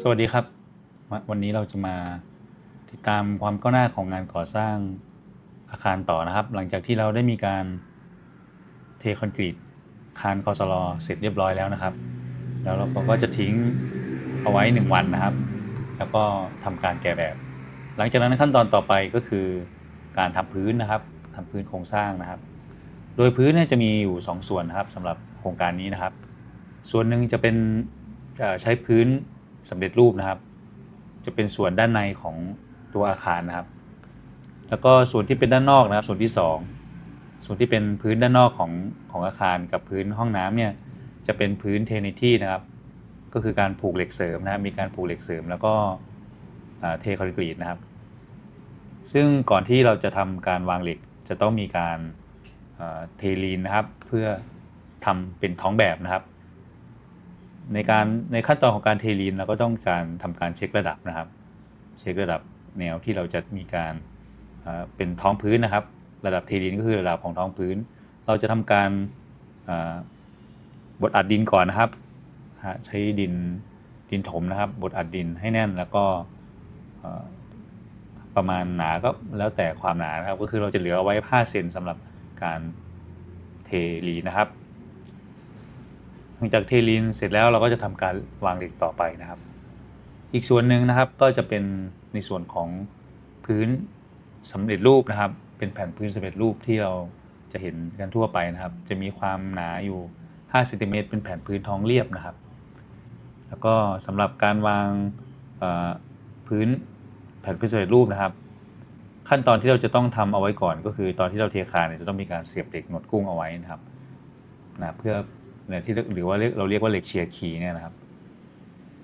สวัสดีครับ วันนี้เราจะมาติดตามความก้าวหน้าของงานก่อสร้างอาคารต่อนะครับ หลังจากที่เราได้มีการเทคอนกรีตคานคอสลอเสร็จเรียบร้อยแล้วนะครับ แล้วเราก็จะทิ้งเอาไว้ 1 วันนะครับ แล้วก็ทำการแกะแบบ หลังจากนั้นขั้นตอนต่อไปก็คือการทำพื้นนะครับทำพื้นโครงสร้างนะครับ โดยพื้นเนี่ยจะมีอยู่ 2 ส่วนนะครับสำหรับโครงการนี้นะครับ ส่วนหนึ่งจะเป็นใช้พื้น สำเร็จรูปนะครับ จะเป็นส่วนด้านในของตัวอาคารนะครับ แล้วก็ส่วนที่เป็นด้านนอกนะครับ ส่วนที่ 2 ส่วนที่เป็นพื้นด้านนอกของของอาคารกับพื้นห้องน้ำเนี่ยจะเป็นพื้นเทนิตี้นะครับ ก็คือการผูกเหล็กเสริมนะครับ มีการผูกเหล็กเสริม แล้วก็เทคอนกรีตนะครับ ซึ่งก่อนที่เราจะทำการวางเหล็กจะต้องมีการเทลีนนะครับ เพื่อทำเป็นท้องแบบนะครับ ในการในขั้นตอนของการเทลีนเราก็ต้องการทำการเช็คระดับนะครับ เช็คระดับแนวที่เราจะมีการเป็นท้องพื้นนะครับ ระดับเทลีนก็คือระดับของท้องพื้น เราจะทำการบดอัดดินก่อนนะครับ ใช้ดินดินถมนะครับบดอัดดินให้แน่นแล้วก็ประมาณหนาก็แล้วแต่ความหนานะครับ ก็คือเราจะเหลือเอาไว้5เซนสำหรับการเทลีนะครับ หลังจากเทลีนเสร็จแล้วเราก็จะทำการวางเหล็กต่อไปนะครับ อีกส่วนหนึ่งนะครับก็จะเป็นในส่วนของพื้นสำเร็จรูปนะครับ เป็นแผ่นพื้นสำเร็จรูปที่เราจะเห็นกันทั่วไปนะครับ จะมีความหนาอยู่5เซนติเมตรเป็นแผ่นพื้นท้องเรียบนะครับ แล้วก็สำหรับการวางพื้นแผ่นพื้นสำเร็จรูปนะครับ ขั้นตอนที่เราจะต้องทำเอาไว้ก่อน ก็คือตอนที่เราเทคานเนี่ยจะต้องมีการเสียบเหล็กหนวดกุ้งเอาไว้นะครับนะเพื่อ เนี่ยที่หรือว่าเราเรียกว่าเหล็กเชียร์คีเนี่ยนะครับ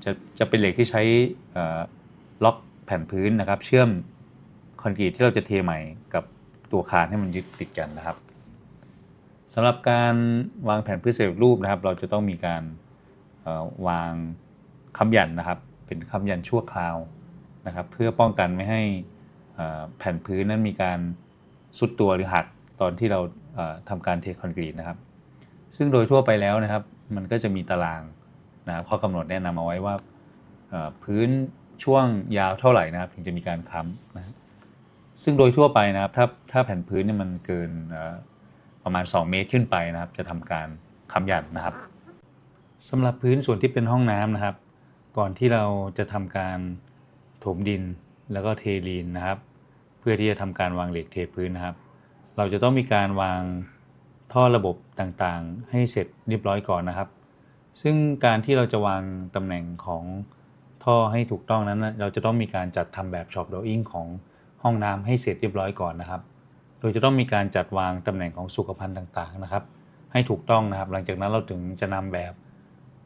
จะจะเป็นเหล็กที่ใช้ล็อกแผ่นพื้นนะครับ เชื่อมคอนกรีตที่เราจะเทใหม่กับตัวคานให้มันยึดติดกันนะครับสำหรับการวางแผ่นพื้นสำเร็จรูปนะครับ เราจะต้องมีการวางค้ำยันนะครับ เป็นค้ำยันชั่วคราวนะครับ เพื่อป้องกันไม่ให้แผ่นพื้นนั้นมีการสุดตัวหรือหักตอนที่เราทำการเทคอนกรีตนะครับ ซึ่งโดยทั่วไปแล้วนะครับ มันก็จะมีตารางนะครับข้อกำหนดแนะนำเอาไว้ว่าพื้นช่วงยาวเท่าไหร่นะครับถึงจะมีการค้ำนะครับซึ่งโดยทั่วไปนะครับถ้าถ้าแผ่นพื้นเนี่ยมันเกินประมาณ 2 เมตรขึ้นไปนะครับ จะทำการค้ำยันนะครับสำหรับพื้นส่วนที่เป็นห้องน้ำนะครับ ก่อนที่เราจะทำการถมดินแล้วก็เทลีนนะครับ เพื่อที่จะทำการวางเหล็กเทพื้นนะครับ เราจะต้องมีการวาง ท่อระบบต่างๆ ให้เสร็จเรียบร้อยก่อนนะครับ ซึ่งการที่เราจะวางตำแหน่งของท่อให้ถูกต้องนั้น เราจะต้องมีการจัดทำแบบช็อปดออิ่งของห้องน้ำให้เสร็จเรียบร้อยก่อนนะครับ โดยจะต้องมีการจัดวางตำแหน่งของสุขภัณฑ์ต่างๆนะครับ ให้ถูกต้องนะครับ หลังจากนั้นเราถึงจะนำแบบ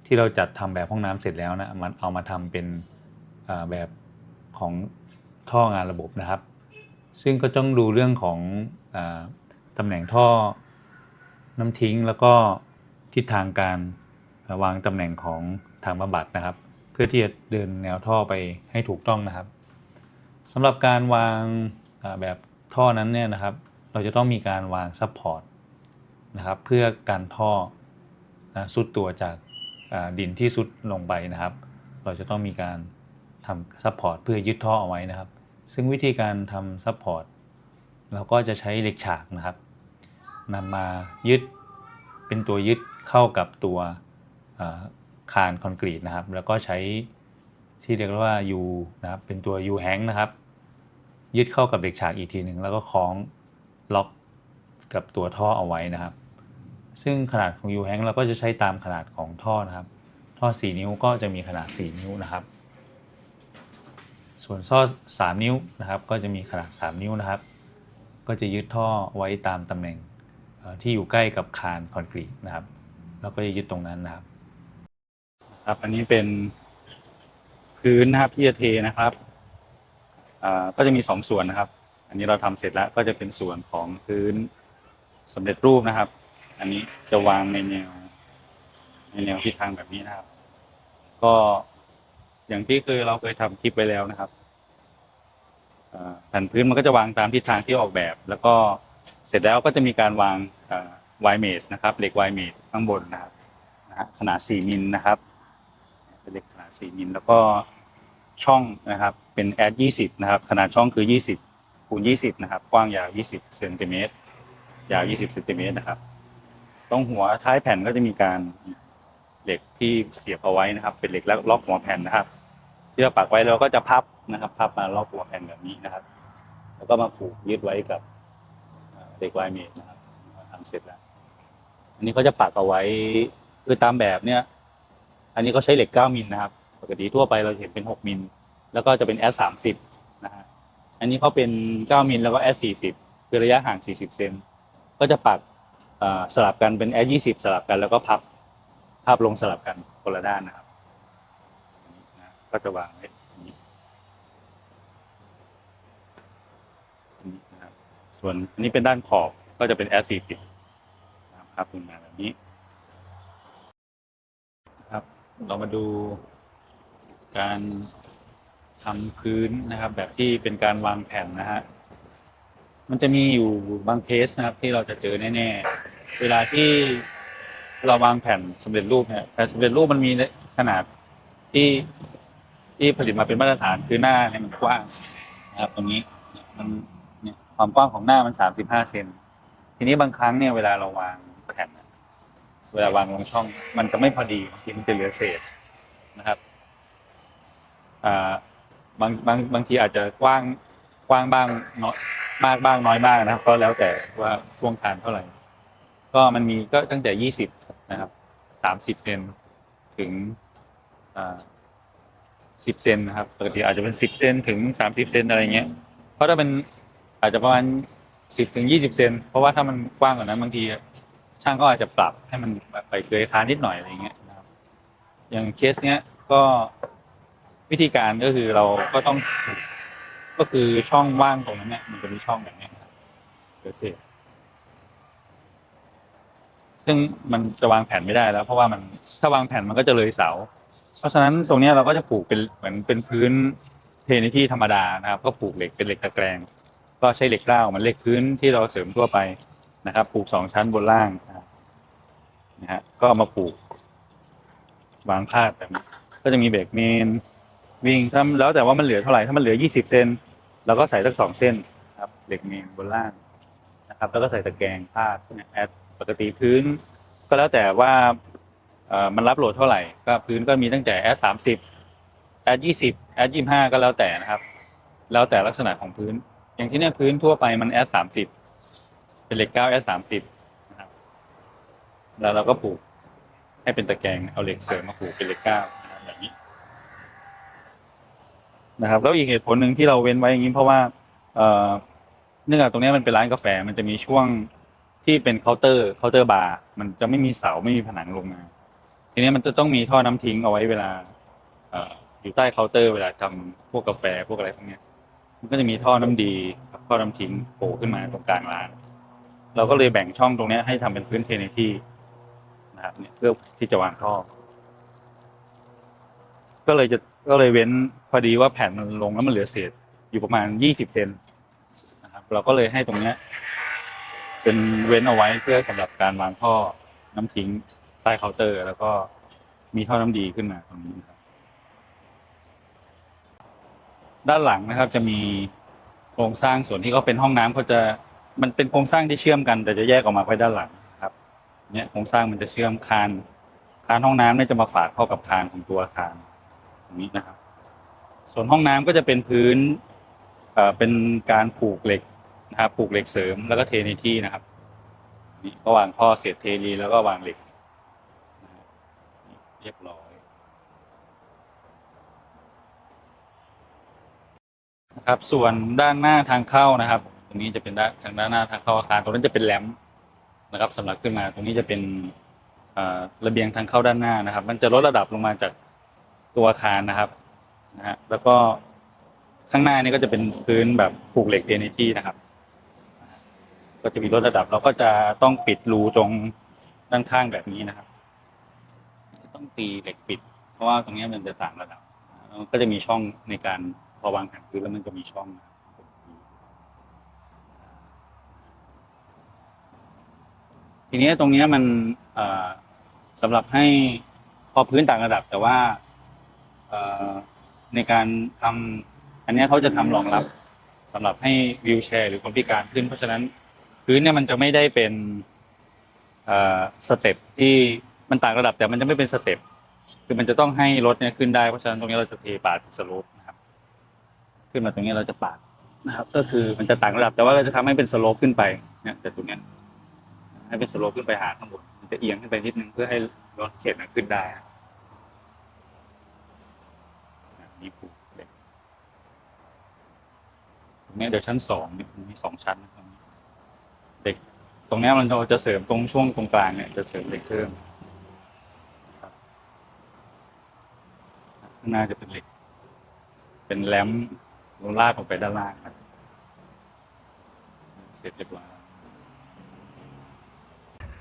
ที่เราจัดทำแบบห้องน้ำเสร็จแล้วนะมันเอามาทำเป็นแบบของท่องานระบบนะครับ ซึ่งก็ต้องดูเรื่องของอตำแหน่งท่อ น้ำทิ้งแล้วก็ทิศทางการวางตำแหน่งของทางบำบัดนะครับ เพื่อที่จะเดินแนวท่อไปให้ถูกต้องนะครับสำหรับการวางแบบท่อนั้นเนี่ยนะครับ เราจะต้องมีการวางซัพพอร์ตนะครับเพื่อการท่อนะสุดตัวจากดินที่สุดลงไปนะครับ เราจะต้องมีการทำซัพพอร์ตเพื่อยึดท่อเอาไว้นะครับ ซึ่งวิธีการทำซัพพอร์ตเราก็จะใช้เหล็กฉากนะครับ นำมายึดเป็นตัวยึดเข้ากับตัวคานคอนกรีตนะครับ แล้วก็ใช้ที่เรียกว่า U นะครับ เป็นตัว U hang นะครับ ยึดเข้ากับเหล็กฉากอีกทีหนึ่งแล้วก็คล้องล็อกกับตัวท่อเอาไว้นะครับ ซึ่งขนาดของ U hang เราก็จะใช้ตามขนาดของท่อนะครับ ท่อ 4 นิ้วก็จะมีขนาด 4 นิ้วนะครับ ส่วนท่อ 3 นิ้วนะครับ ก็จะมีขนาด 3 นิ้วนะครับ ก็จะยึดท่อไว้ตามตำแหน่ง ที่อยู่ใกล้กับคานคอนกรีตนะครับแล้วก็จะยึดตรงนั้นนะครับ ครับอันนี้เป็นพื้นนะครับที่จะเทนะครับอ่าก็จะมีสองส่วนนะครับ อันนี้เราทำเสร็จแล้วก็จะเป็นส่วนของพื้นสำเร็จรูปนะครับ อันนี้จะวางในแนวในแนวทิศทางแบบนี้นะครับ ก็อย่างที่เคยเราเคยทำคลิปไปแล้วนะครับแผ่นพื้นมันก็จะวางตามทิศทางที่ออกแบบ แล้วก็ เสร็จแล้วก็จะมีการวางไวเมสนะครับเหล็กไวเมสข้างบนนะครับขนาด 4 มิลนะครับเป็นเหล็กขนาด 4 มิลแล้วก็ช่องนะครับเป็นแอดยี่สิบนะครับ ขนาดช่องคือยี่สิบคูณยี่สิบนะครับ กว้างยาวยี่สิบเซนติเมตรยาวยี่สิบเซนติเมตรนะครับ ตรงหัวท้ายแผ่นก็จะมีการเหล็กที่เสียบเอาไว้นะครับ เป็นเหล็กล็อกหัวแผ่นนะครับที่เราปักไว้เราก็จะพับนะครับ พับมาล็อกหัวแผ่นแบบนี้นะครับ แล้วก็มาผูกยึดไว้กับ เอ่อเหล็กไวเมตรนะครับทำเสร็จแล้ว อันนี้เขาจะปักเอาไว้คือตามแบบเนี้ยอันนี้เขาใช้เหล็ก 9มิลนะครับ ปกติทั่วไปเราเห็นเป็น 6มิลแล้วก็จะเป็น S 30นะฮะอันนี้เขาเป็น 9มิลแล้วก็ S 40คือระยะห่าง 40 เซนก็จะปักสลับกันเป็น S 20สลับกัน แล้วก็พับพับลงสลับกันคนละด้านนะครับก็จะวางไว้อย่างนี้อันนี้นะครับ ส่วนอันนี้เป็นด้านขอบก็จะเป็น S 40 นะครับพับลงมาแบบนี้นะครับ เรามาดูการทำพื้นนะครับ แบบที่เป็นการวางแผ่นนะฮะมันจะมีอยู่บางเคสนะครับ ที่เราจะเจอแน่ๆ เวลาที่เราวางแผ่นสำเร็จรูปเนี่ยแผ่นสำเร็จรูปมันมีขนาดที่ที่ผลิตมาเป็นมาตรฐานคือหน้าเนี่ยมันกว้างนะครับตรงนี้มัน ความกว้างของหน้ามันสามสิบห้าเซนทีนี้บางครั้งเนี่ยเวลาเราวางแผ่นเวลาวางลงช่อง มันจะไม่พอดีบางทีมันจะเหลือเศษนะครับอ่าบางบางบางทีอาจจะกว้างกว้างบ้างน้อยมากบ้างน้อยบ้างนะครับ ก็แล้วแต่ว่าช่วงคานเท่าไหร่ ก็มันมีก็ตั้งแต่ยี่สิบนะครับสามสิบเซนถึงสิบเซนนะครับปกติอาจจะเป็นสิบเซนถึงสามสิบเซนอะไรเงี้ยเพราะถ้าเป็น อาจจะประมาณสิบถึงยี่สิบเซนเพราะว่าถ้ามันกว้างกว่านั้นบางทีช่างก็อาจจะปรับให้มันไปเกยคานนิดหน่อยอะไรเงี้ยนะครับ อย่างเคสเนี้ยก็วิธีการก็คือเราก็ต้อง ก็คือช่องว่างตรงนั้นเนี่ยมันจะมีช่องแบบเนี้ยเดี๋ยวสิซึ่งมันจะวางแผนไม่ได้แล้ว เพราะว่ามันถ้าวางแผนมันก็จะเลยเสา เพราะฉะนั้นตรงเนี้ยเราก็จะปลูกเป็นเหมือนเป็นพื้นเทนที่ธรรมดานะครับ ก็ปลูกเหล็กเป็นเหล็กตะแกรง ก็ใช้เหล็กร่าวมันเหล็กพื้นที่เราเสริมทั่วไปนะครับปลูกสองชั้นบนล่างนะฮะก็เอามาปลูกวางพาดแบบนี้ก็จะมีเบรกเมนวิ่งถ้าแล้วแต่ว่ามันเหลือเท่าไหร่ถ้ามันเหลือ 20 เซนเราก็ใส่สักสองเส้นครับเหล็กเมนบนล่างนะครับ แล้วก็ใส่ตะแกรงพาดแอดปกติพื้น ก็แล้วแต่ว่าเอ่อมันรับโหลดเท่าไหร่ก็พื้นก็มีตั้งแต่แอดสามสิบแอดยี่สิบแอดยี่ห้าก็แล้วแต่นะครับ แล้วแต่ลักษณะของพื้น อย่างที่เนี่ยพื้นทั่วไปมันแอดสามสิบเป็นเหล็กเก้าแอดสามสิบนะครับ แล้วเราก็ปลูกให้เป็นตะแกรงเอาเหล็กเสริมมาผูกเป็นเหล็กเก้านะครับแบบนี้นะครับ แล้วอีกเหตุผลหนึ่งที่เราเว้นไว้อย่างนี้เพราะว่า เอ่อเนื่องจากตรงนี้มันเป็นร้านกาแฟมันจะมีช่วงที่เป็นเคาน์เตอร์เคาน์เตอร์บาร์มันจะไม่มีเสาไม่มีผนังลงมา ทีนี้มันจะต้องมีท่อน้ำทิ้งเอาไว้เวลา เอ่ออยู่ใต้เคาน์เตอร์เวลาทำพวกกาแฟพวกอะไรพวกเนี้ย มันก็จะมีท่อน้ำดีกับท่อน้ำทิ้งโผล่ขึ้นมาตรงกลางร้าน เราก็เลยแบ่งช่องตรงนี้ให้ทำเป็นพื้นเทในที่นะครับเนี่ยเพื่อที่จะวางท่อ ก็เลยจะก็เลยเว้นพอดีว่าแผ่นมันลงแล้วมันเหลือเศษอยู่ประมาณยี่สิบเซนนะครับ เราก็เลยให้ตรงเนี้ยเป็นเว้นเอาไว้เพื่อสำหรับการวางท่อน้ำทิ้งใต้เคาน์เตอร์ แล้วก็มีท่อน้ำดีขึ้นมาตรงนี้ครับ ด้านหลังนะครับจะมีโครงสร้างส่วนที่เขาเป็นห้องน้ำเขาจะมันเป็นโครงสร้างที่เชื่อมกันแต่จะแยกออกมาไว้ด้านหลังครับ เนี่ยโครงสร้างมันจะเชื่อมคานคานห้องน้ำเนี่ยจะมาฝากเข้ากับคานของตัวอาคารตรงนี้นะครับ ส่วนห้องน้ำก็จะเป็นพื้นเอ่อเป็นการผูกเหล็กนะครับผูกเหล็กเสริมแล้วก็เทในที่นะครับนี่ก็วางท่อเสียดเทรีแล้วก็วางเหล็กนะครับเรียบร้อยนะ ครับ ส่วนด้านหน้าทางเข้านะครับ ตรงนี้จะเป็นด้านทางด้านหน้าทางเข้าอาคารตรงนั้นจะเป็นแหลมนะครับสำหรับขึ้นมา ตรงนี้จะเป็นระเบียงทางเข้าด้านหน้านะครับ มันจะลดระดับลงมาจากตัวอาคารนะครับนะฮะแล้วก็ข้างหน้านี่ก็จะเป็นพื้นแบบผูกเหล็กเทนที่นะครับ ก็จะมีลดระดับ เราก็จะต้องปิดรูตรงด้านข้างแบบนี้นะครับ ต้องตีเหล็กปิด เพราะว่าตรงนี้มันจะต่างระดับก็จะมีช่องในการ อวางแผนพื้นแล้วมันจะมีช่องทีนี้ตรงนี้มันสำหรับให้พอพื้นต่างระดับ แต่ว่าในการทำอันนี้เขาจะทำรองรับสำหรับให้วิวแชร์หรือคนพิการขึ้น เพราะฉะนั้นพื้นเนี่ยมันจะไม่ได้เป็นสเต็ปที่มันต่างระดับแต่มันจะไม่เป็นสเต็ปคือมันจะต้องให้รถเนี่ยขึ้นได้ เพราะฉะนั้นตรงนี้เราจะเทปาดสโลป ขึ้นมาตรงนี้เราจะปาดนะครับ ก็คือมันจะต่างระดับ แต่ว่าเราจะทำให้เป็นสโลปขึ้นไปเนี่ยแต่ตรงนี้ให้เป็นสโลปขึ้นไปหาข้างบนมันจะเอียงขึ้นไปนิดนึงเพื่อให้รถเข็นขึ้นได้นี่ผูกเด็กตรงนี้เดี๋ยวชั้นสองเนี่ยมีสองชั้นนะครับเด็กตรงนี้มันเราจะเสริมตรงช่วงตรงกลางเนี่ยจะเสริมเหล็กเพิ่มข้างหน้าจะเป็นเหล็ก เป็นแลม ลงลากออกไปด้านล่างครับ เสร็จเรียบร้อย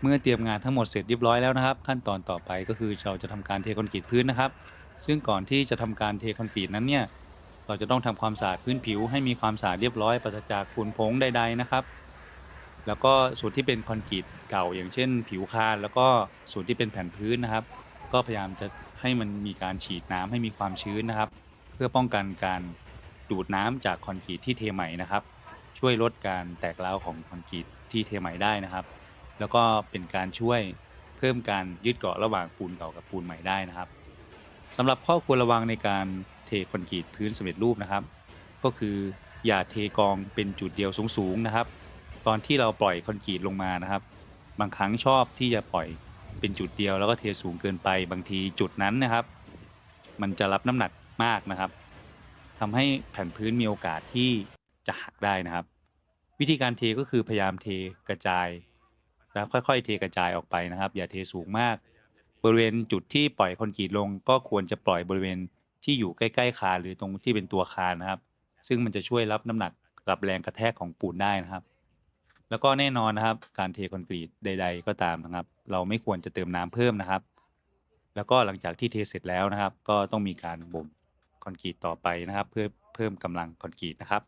เมื่อเตรียมงานทั้งหมดเสร็จเรียบร้อยแล้วนะครับ ขั้นตอนต่อไปก็คือเราจะทำการเทคอนกรีตพื้นนะครับ ซึ่งก่อนที่จะทำการเทคอนกรีตนั้นเนี่ยเราจะต้องทำความสะอาดพื้นผิวให้มีความสะอาดเรียบร้อยปราศจากฝุ่นผงใด ๆนะครับ แล้วก็ส่วนที่เป็นคอนกรีตเก่า อย่างเช่น ผิวคานแล้วก็ส่วนที่เป็นแผ่นพื้นนะครับ ก็พยายามจะให้มันมีการฉีดน้ำให้มีความชื้นนะครับ เพื่อป้องกันการ ดูดน้ำจากคอนกรีตที่เทใหม่นะครับ ช่วยลดการแตกร้าวของคอนกรีตที่เทใหม่ได้นะครับ แล้วก็เป็นการช่วยเพิ่มการยึดเกาะระหว่างปูนเก่ากับปูนใหม่ได้นะครับสำหรับข้อควรระวังในการเทคอนกรีตพื้นสำเร็จรูปนะครับ ก็คืออย่าเทกองเป็นจุดเดียวสูงๆนะครับ ตอนที่เราปล่อยคอนกรีตลงมานะครับ บางครั้งชอบที่จะปล่อยเป็นจุดเดียวแล้วก็เทสูงเกินไปบางทีจุดนั้นนะครับ มันจะรับน้ำหนักมากนะครับ ทำให้แผ่นพื้นมีโอกาสที่จะหักได้นะครับ วิธีการเทก็คือพยายามเทกระจายแล้วค่อยๆ เทกระจายออกไปนะครับ อย่าเทสูงมาก บริเวณจุดที่ปล่อยคอนกรีตลง ก็ควรจะปล่อยบริเวณที่อยู่ใกล้ๆคานหรือตรงที่เป็นตัวคานนะครับ ซึ่งมันจะช่วยรับน้ำหนักรับแรงกระแทกของปูนได้นะครับ แล้วก็แน่นอนนะครับ การเทคอนกรีตใด ๆ ก็ตามนะครับ เราไม่ควรจะเติมน้ำเพิ่มนะครับ แล้วก็หลังจากที่เทเสร็จแล้วนะครับ ก็ต้องมีการบ่ม คอนกรีตต่อไปนะครับ เพื่อเพิ่มกำลังคอนกรีตนะครับ